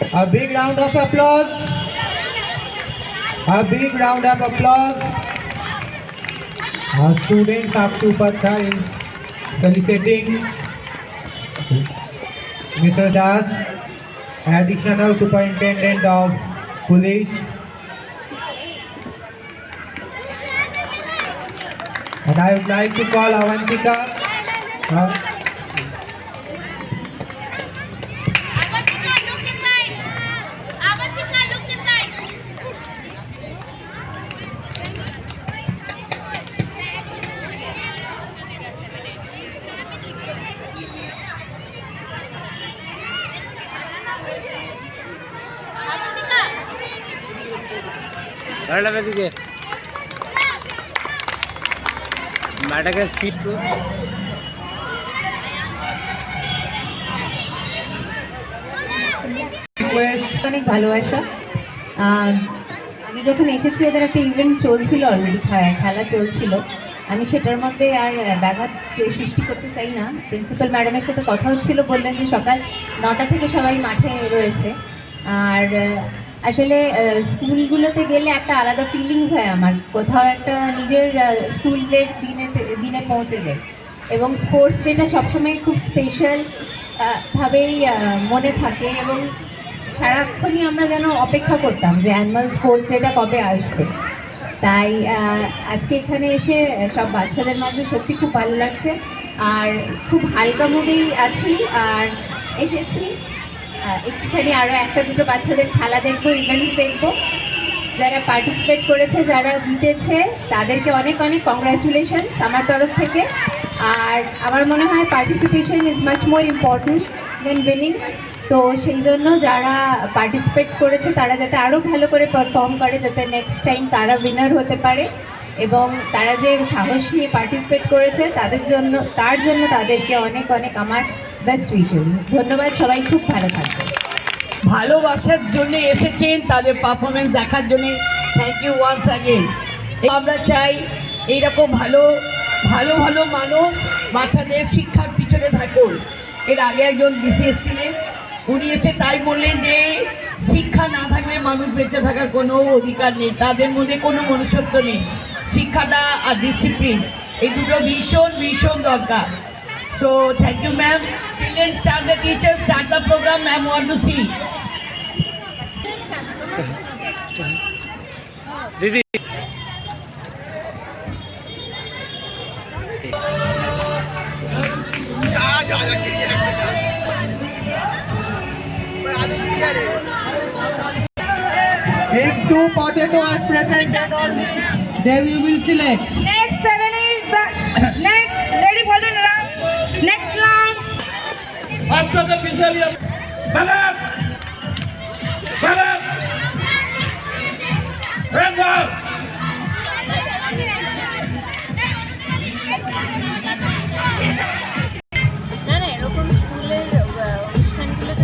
A big round of applause. A big round of applause. Our students of Supatha is soliciting Mr. Das, Additional Superintendent of Police. And I would like to call Avantika. uh, ম্যাডামকে speed two অনেক ভালোবাসা। আমি যখন এসেছি, ওদের একটা event চলছিল already খেলা চলছিল। আমি সেটার মধ্যে আর ব্যাঘাত সৃষ্টি করতে চাই না। প্রিন্সিপাল ম্যাডামের সাথে কথা হচ্ছিল, বললেন যে সকাল নটা থেকে সবাই মাঠে রয়েছে। আর আসলে স্কুলগুলোতে গেলে একটা আলাদা ফিলিংস হয় আমার। কোথাও একটা নিজের স্কুলের দিনে দিনে পৌঁছে যায়। এবং স্পোর্টস ডেটা সবসময় খুব স্পেশাল ভাবেই মনে থাকে এবং সারাক্ষণই আমরা যেন অপেক্ষা করতাম যে অ্যানুয়াল স্পোর্টস ডেটা কবে আসবে। তাই আজকে এখানে এসে সব বাচ্চাদের মাঝে সত্যি খুব ভালো লাগছে। আর খুব হালকা মুডেই আছি, আর এসেছি। একটুখানি আরও একটা দুটো বাচ্চাদের খেলা দেখব ইভেন্টস দেখব। যারা পার্টিসিপেট করেছে, যারা জিতেছে, তাদেরকে অনেক অনেক কংগ্রাচুলেশনস আমার তরফ থেকে। আর আমার মনে হয় participation is much more important than winning তো সেই জন্য যারা পার্টিসিপেট করেছে, তারা যাতে আরও ভালো করে পারফর্ম করে, যাতে নেক্সট টাইম তারা উইনার হতে পারে। এবং তারা যে সাহস নিয়ে পার্টিসিপেট করেছে, তাদের জন্য, তার জন্য তাদেরকে অনেক অনেক আমার বেস্ট উইশেস ধন্যবাদ, সবাই খুব ভালো থাকবে ভালোবাসার জন্য এসেছেন, তাদের পারফরমেন্স দেখার জন্য থ্যাংক ইউ ওয়ান্স অ্যাগেন আমরা চাই এইরকম ভালো ভালো ভালো মানুষ বাচ্চাদের শিক্ষার পিছনে থাকুন এর আগে একজন ডিসি এসেছিলেন, উনি এসে তাই বললেন যে, শিক্ষা না থাকলে মানুষ বেঁচে থাকার কোনো অধিকার নেই, তাদের মধ্যে কোনো মনুষ্যত্ব নেই। শিক্ষাটা আর ডিসিপ্লিন এই দুটো ভীষণ ভীষণ দরকার। So thank you, ma'am. Children, start the teachers, start the program. Ma'am, want to see. দিদি If two potato are present then only they we will select. Next seven eight. Next,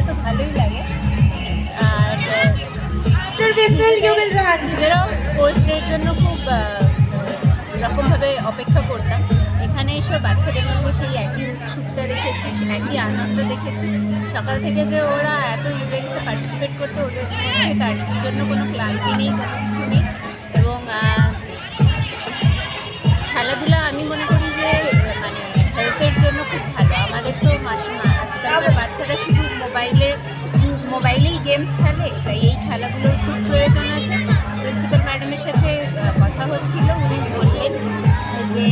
তো ভালোই লাগে। আর After whistle, you will run. নিজেরাও sports ডের জন্য খুব রকমভাবে অপেক্ষা করতাম। এখানে এসে বাচ্চাদের মধ্যে সেই একই উৎসুকতা দেখেছি একই আনন্দ দেখেছি। সকাল থেকে যে ওরা এত ইভেন্টসে পার্টিসিপেট করতে, ওদের তার জন্য কোনো ক্লান্তি নেই, কোনো কিছু নেই। এবং খেলাধুলা আমি মনে করি যে মানে হেলথের জন্য খুব ভালো। আমাদের তো আজকালকার বাচ্চারা শুধু মোবাইলে মোবাইলেই গেমস খেলে, তাই এই খেলাগুলোর খুব প্রয়োজন আছে। প্রিন্সিপাল ম্যাডামের সাথে কথা হচ্ছিল, উনি বললেন যে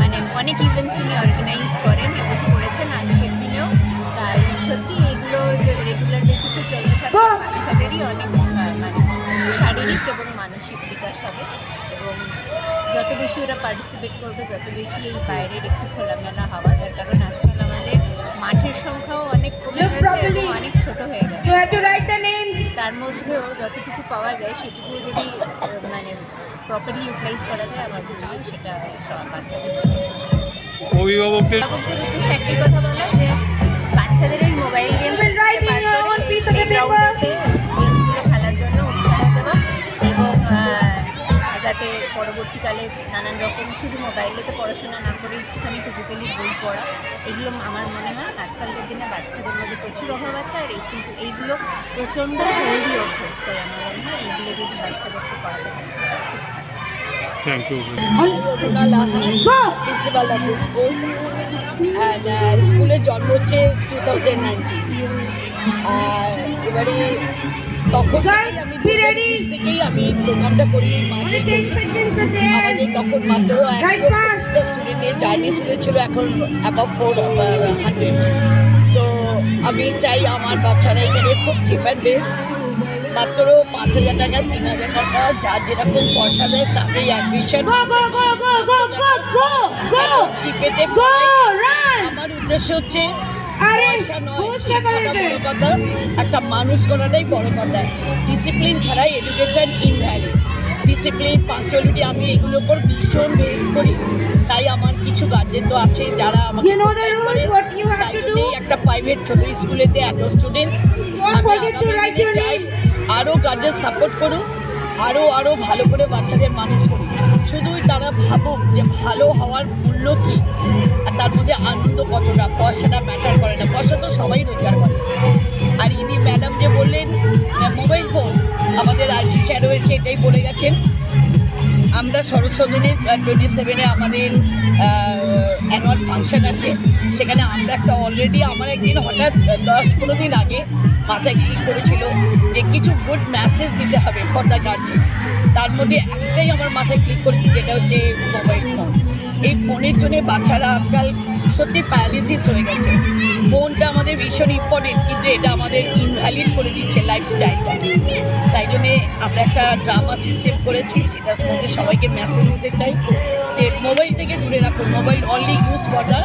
মানে অনেক ইভেন্টস উনি অর্গানাইজ যত বেশি ওরা পার্টিসিপেট করবে যত বেশি এই বাইরের একটু খোলামেলা হাওয়া তার কারণ আজকাল আমাদের মাঠের সংখ্যাও অনেক কমে গেছে এবং অনেক ছোট হয়ে গেছে. তার মধ্যেও যতটুকু পাওয়া যায় সেটুকু যদি মানে প্রপারলি ইউটিলাইজ করা যায় আমার মনে হয় সেটা সব বাচ্চাদের জন্য। অভিভাবকদের উদ্দেশ্যে একটাই কথা বলা যে বাচ্চাদের ওই mobile game write in your own যাতে তাকে পরবর্তীকালে নানান রকম শুধু মোবাইলেতে পড়াশোনা না করে একটুখানি ফিজিক্যালি বই পড়া এগুলো আমার মনে হয় আজকালকার দিনে বাচ্চাদের মধ্যে প্রচুর অভাব আছে আর এই কিন্তু এইগুলো প্রচণ্ড হেলদি অভ্যাস তাই আমার মনে হয় এইগুলো যদি বাচ্চাদেরকে করাতে পারে thank you Rona Laha, principal of the school. And uh, স্কুলের জন্ম হচ্ছে টু থাউজেন্ড নাইনটিন আর এবারে তখন আমি থেকেই আমি প্রোগ্রামটা করি এই মাঠে Only 10 seconds at the end. আমাদের তখন মাত্র Guys, fast. একশো স্টুডেন্টের জার্নি শুরু ছিল এখন অ্যাবাভ ফোর হান্ড্রেড সো আমি চাই আমার বাচ্চারা এখানে খুব চিপ অ্যান্ড বেস্ট মাত্র পাঁচ হাজার টাকা তিন হাজার টাকা যা যেরকম পয়সা দেয় তাতেই অ্যাডমিশন. চিপেতে. আমার উদ্দেশ্য হচ্ছে কথা। একটা মানুষ করাটাই বড় কথা। ডিসিপ্লিন ছাড়াই এডুকেশন ইনভ্যালিড ডিসিপ্লিন পাঞ্চুয়ালিটি আমি এগুলোর উপর ভীষণ বেস করি। তাই আমার কিছু গার্জেন তো আছে যারা আমাকে একটা প্রাইভেট ছোট স্কুলেতে এত স্টুডেন্ট. আরও গার্জেন সাপোর্ট করুক। আরও আরও ভালো করে বাচ্চাদের মানুষ করি। শুধুই তারা ভাবুক যে ভালো হওয়ার মূল্য কী, আর তার মধ্যে আনন্দ কতটা? পয়সাটা ম্যাটার করে না। পয়সা তো সবাই রোজগার করে। আর ইনি ম্যাডাম যে বললেন মোবাইল ফোন আমাদের আইসি স্যারও এসে এটাই বলে গেছেন আমরা সরস্বতীদের টোয়েন্টি সেভেনে আমাদের অ্যানুয়াল ফাংশন আছে। সেখানে আমরা একটা অলরেডি আমার একদিন হঠাৎ দশ পনেরো দিন আগে মাথায় ক্লিক করেছিল যে কিছু গুড মেসেজ দিতে হবে ফর দ্য গার্জেন তার মধ্যে একটাই আমার মাথায় ক্লিক করেছি, যেটা হচ্ছে মোবাইল ফোন এই ফোনের জন্য বাচ্চারা আজকাল সত্যি প্যারালিসিস হয়ে গেছে। ফোনটা আমাদের ভীষণ ইম্পর্টেন্ট কিন্তু এটা আমাদের ইনভ্যালিড করে দিচ্ছে লাইফস্টাইলটা তাই জন্যে আমরা একটা ড্রামা সিস্টেম করেছি, সেটার মধ্যে সবাইকে মেসেজ দিতে চাই। মোবাইল থেকে দূরে রাখুন। Mobile only use for the